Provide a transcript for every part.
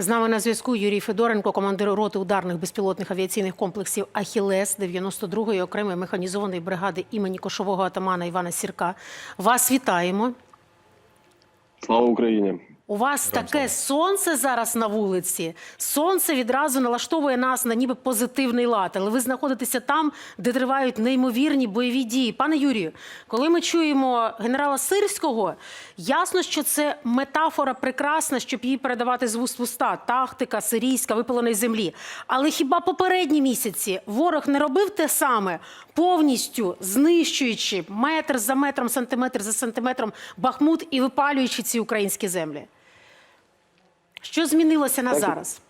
З нами на зв'язку Юрій Федоренко, командир роти ударних безпілотних авіаційних комплексів Ахілес 92-ї окремої механізованої бригади імені кошового атамана Івана Сірка. Вас вітаємо. Слава Україні! У вас таке сонце зараз на вулиці. Сонце відразу налаштовує нас на ніби позитивний лад. Але ви знаходитеся там, де тривають неймовірні бойові дії. Пане Юрію, коли ми чуємо генерала Сирського, ясно, що це метафора прекрасна, щоб її передавати з вуст в уста. Тактика сирійська, випаленої землі. Але хіба попередні місяці ворог не робив те саме, повністю знищуючи метр за метром, сантиметр за сантиметром Бахмут і випалюючи ці українські землі? Що змінилося на Так. зараз?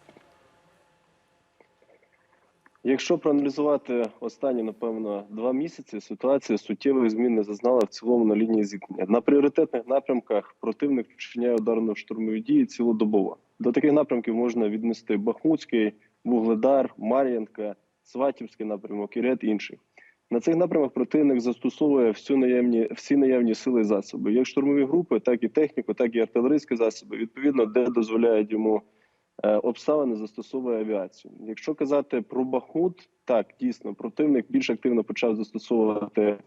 Якщо проаналізувати останні, напевно, два місяці, ситуація суттєвих змін не зазнала в цілому на лінії зіткнення. На пріоритетних напрямках противник вчиняє ударно-штурмові дії цілодобово. До таких напрямків можна віднести Бахмутський, Вугледар, Мар'янка, Сватівський напрямок і ряд інших. На цих напрямах противник застосовує всю наявні, всі наявні сили і засоби, як штурмові групи, так і техніку, так і артилерійські засоби, відповідно, де дозволяють йому е, обставини застосовує авіацію. Якщо казати про Бахмут, так дійсно противник більш активно почав застосовувати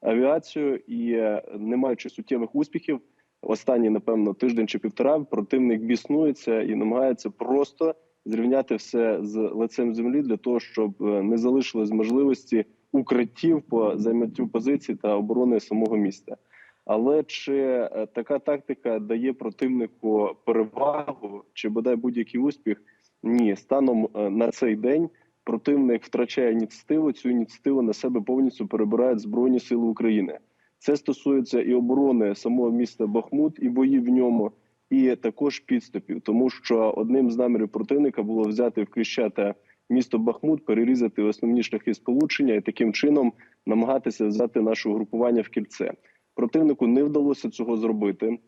авіацію і, е, не маючи суттєвих успіхів, останні, напевно, тиждень чи півтора, противник біснується і намагається просто зрівняти все з лицем землі для того, щоб е, не залишилось можливості укриттів по зайняттю позицій та оборони самого міста. Але чи е, така тактика дає противнику перевагу чи бодай будь-який успіх? Ні, станом е, на цей день противник втрачає ініціативу. Цю ініціативу на себе повністю перебирають збройні сили України. Це стосується і оборони самого міста Бахмут, і боїв в ньому, і також підступів, тому що одним з намірів противника було взяти в Крещата місто Бахмут, перерізати основні шляхи сполучення і таким чином намагатися взяти наше угрупування в кільце. Противнику не вдалося цього зробити.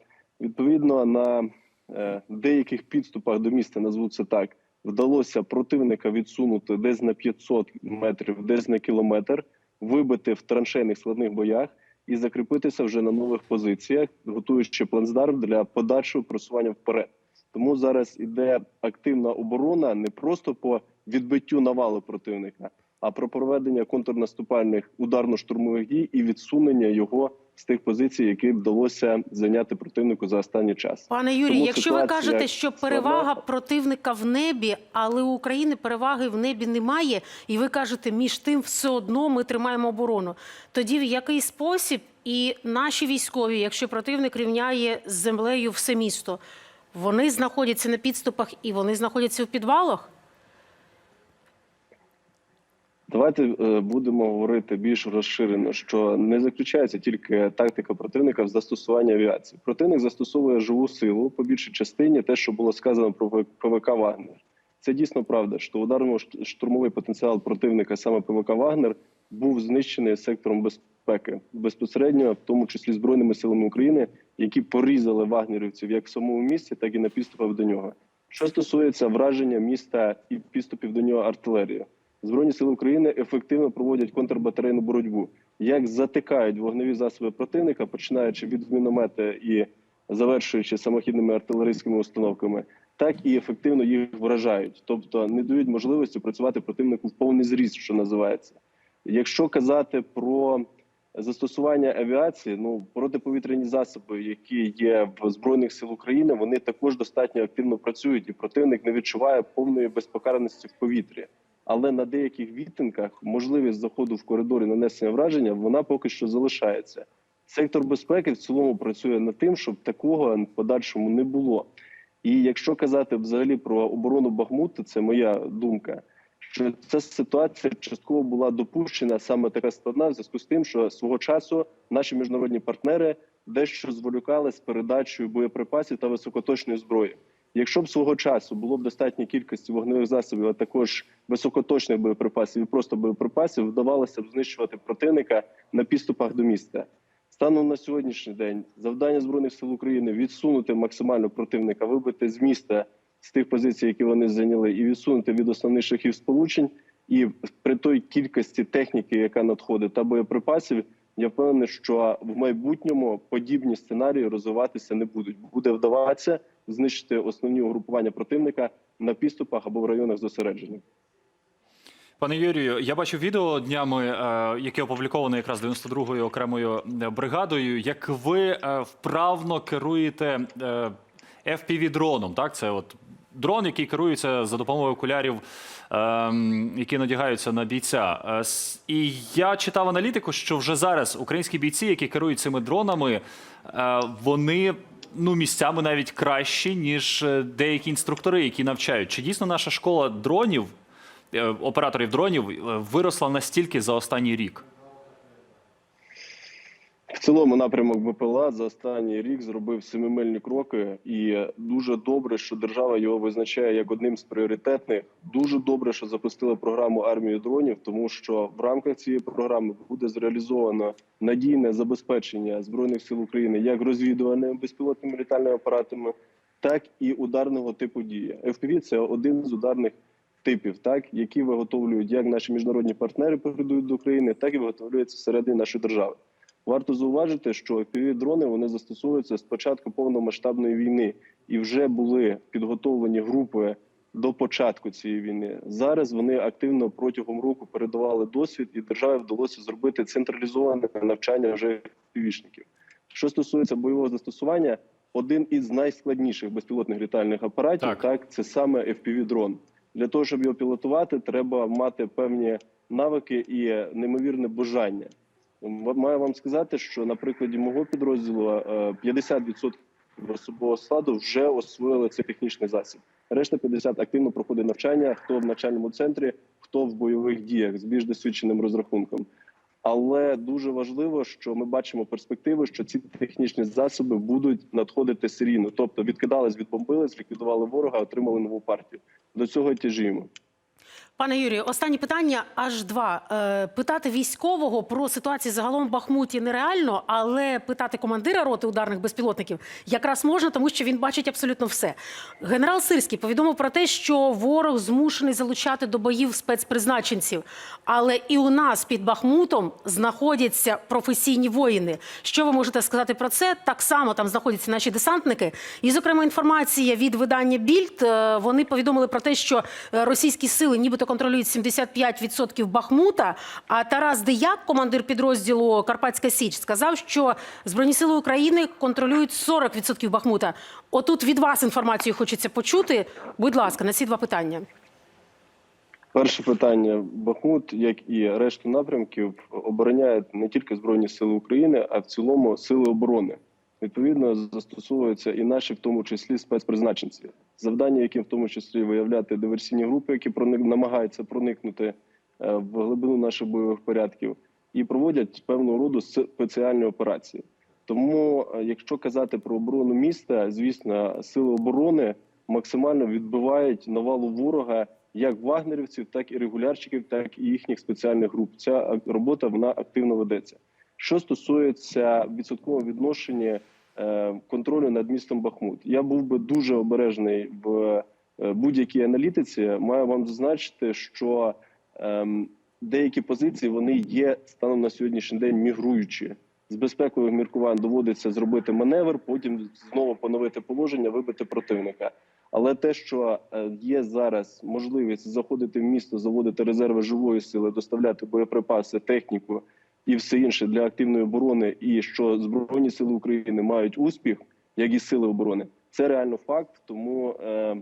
Відповідно, на е, деяких підступах до міста назву це так. Вдалося противника відсунути десь на 500 метрів, десь на кілометр, вибити в траншейних складних боях і закріпитися вже на нових позиціях, готуючи плацдарм для подальшого просування вперед. Тому зараз іде активна оборона не просто по відбиттю навалу противника, а про проведення контрнаступальних ударно-штурмових дій і відсунення його з тих позицій, які вдалося зайняти противнику за останній час. Пане Юрій, Тому якщо ви кажете, що складна. перевага противника в небі, але у України переваги в небі немає, і ви кажете, між тим все одно ми тримаємо оборону. Тоді в який спосіб і наші військові, якщо противник рівняє з землею все місто, вони знаходяться на підступах і вони знаходяться в підвалах? Давайте е, будемо говорити більш розширено, що не заключається тільки тактика противника в застосуванні авіації. Противник застосовує живу силу по більшій частині, те, що було сказано про ПВК Вагнер. Це дійсно правда, що ударно-штурмовий потенціал противника, саме ПВК Вагнер, був знищений сектором безпеки безпосередньо, в тому числі збройними силами України, які порізали вагнерівців як в самому місті, так і на підступах до нього. Що стосується враження міста і підступів до нього артилерії. Збройні сили України ефективно проводять контрбатарейну боротьбу, як затикають вогневі засоби противника, починаючи від міномета і завершуючи самохідними артилерійськими установками, так і ефективно їх вражають, тобто не дають можливості працювати противнику в повний зріст, що називається. Якщо казати про застосування авіації, ну протиповітряні засоби, які є в збройних сил України, вони також достатньо активно працюють, і противник не відчуває повної безпокараності в повітрі. Але на деяких відтинках можливість заходу в коридор і нанесення враження вона поки що залишається. Сектор безпеки в цілому працює над тим, щоб такого в подальшому не було. І якщо казати взагалі про оборону Бахмута, це моя думка, що ця ситуація частково була допущена саме така складна в зв'язку з тим, що свого часу наші міжнародні партнери дещо зволікали з передачею боєприпасів та високоточної зброї. Якщо б свого часу було б достатньо кількості вогневих засобів, а також високоточних боєприпасів і просто боєприпасів, вдавалося б знищувати противника на підступах до міста. Станом на сьогоднішній день завдання збройних сил України відсунути максимально противника, вибити з міста з тих позицій, які вони зайняли, і відсунути від основних шляхів сполучень. І при той кількості техніки, яка надходить, та боєприпасів, Я впевнений, що в майбутньому подібні сценарії розвиватися не будуть. Буде вдаватися знищити основні угрупування противника на підступах або в районах зосередження. Пане Юрію, я бачив відео днями, е, яке опубліковане якраз 92-ю окремою е, бригадою. Як ви е, вправно керуєте е, FPV-дроном, так? Це от дрон, який керується за допомогою окулярів, ем, які надягаються на бійця. Е, І я читав аналітику, що вже зараз українські бійці, які керують цими дронами, е, вони. Ну, місцями навіть кращі, ніж е, деякі інструктори, які навчають. Чи дійсно наша школа дронів операторів дронів виросла настільки за останній рік. Цілому напрямок БПЛА за останній рік зробив семимильні кроки, і дуже добре, що держава його визначає як одним з пріоритетних. Дуже добре, що запустила програму армії дронів, тому що в рамках цієї програми буде зреалізовано надійне забезпечення збройних сил України як розвідуваними безпілотними літальними апаратами, так і ударного типу дії. FPV – це один з ударних типів, так які виготовлюють як наші міжнародні партнери передають до України, так і виготовлюються всередині нашої держави. Варто зауважити, що fpv дрони вони застосовуються з початку повномасштабної війни і вже були підготовлені групи до початку цієї війни. Зараз вони активно протягом року передавали досвід, і державі вдалося зробити централізоване навчання вже FPV-шників. Що стосується бойового застосування, один із найскладніших безпілотних літальних апаратів Так. так, це саме fpv дрон. Для того щоб його пілотувати, треба мати певні навики і неймовірне бажання. Маю вам сказати, що на прикладі мого підрозділу е, 50% особового складу вже освоїли цей технічний засіб. Решта 50 активно проходить навчання, хто в навчальному центрі, хто в бойових діях з більш досвідченим розрахунком. Але дуже важливо, що ми бачимо перспективи, що ці технічні засоби будуть надходити серійно, тобто відкидались, відбомбились, ліквідували ворога, отримали нову партію. До цього тяжіємо. Пане Юрію, останнє питання аж два. Е, питати військового про ситуацію загалом в Бахмуті нереально, але питати командира роти ударних безпілотників якраз можна, тому що він бачить абсолютно все. Генерал Сирський повідомив про те, що ворог змушений залучати до боїв спецпризначенців. Але і у нас під Бахмутом знаходяться професійні воїни. Що ви можете сказати про це? Так само там знаходяться наші десантники. І, зокрема, інформація від видання Більд. е, Вони повідомили про те, що е, російські сили нібито контролюють 75% Бахмута. А Тарас Дияк, командир підрозділу Карпатська Січ, сказав, що Збройні сили України контролюють 40% Бахмута. Отут від вас інформацію хочеться почути. Будь ласка, на ці два питання. Перше питання: Бахмут, як і решту напрямків, обороняють не тільки Збройні Сили України, а в цілому сили оборони. Відповідно, застосовуються і наші, в тому числі, спецпризначенці, завдання, яким в тому числі виявляти диверсійні групи, які проник намагаються проникнути е, в глибину наших бойових порядків, і проводять певного роду спеціальні операції. Тому, е, якщо казати про оборону міста, звісно, сили оборони максимально відбивають навалу ворога як вагнерівців, так і регулярчиків, так і їхніх спеціальних груп. Ця робота вона активно ведеться. Що стосується відсоткового відношення контролю над містом Бахмут, я був би дуже обережний в е, будь-якій аналітиці. Маю вам зазначити, що ем, деякі позиції вони є станом на сьогоднішній день мігруючі. З безпекових міркувань доводиться зробити маневр, потім знову поновити положення, вибити противника. Але те, що е, є зараз можливість заходити в місто, заводити резерви живої сили, доставляти боєприпаси, техніку і все інше для активної оборони, і що збройні сили України мають успіх, як і сили оборони, це реально факт. Тому, е,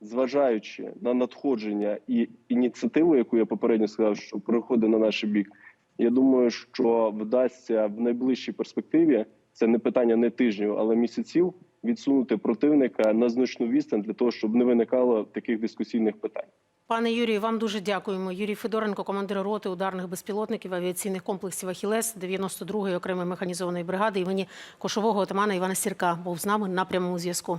зважаючи на надходження і ініціативу, яку я попередньо сказав, що приходить на наш бік, я думаю, що вдасться в найближчій перспективі. Це не питання не тижнів, але місяців відсунути противника на значну відстань для того, щоб не виникало таких дискусійних питань. Пане Юрію, вам дуже дякуємо. Юрій Федоренко, командир роти ударних безпілотників авіаційних комплексів Ахілес 92-ї окремої механізованої бригади імені кошового отамана Івана Сірка, був з нами на прямому зв'язку.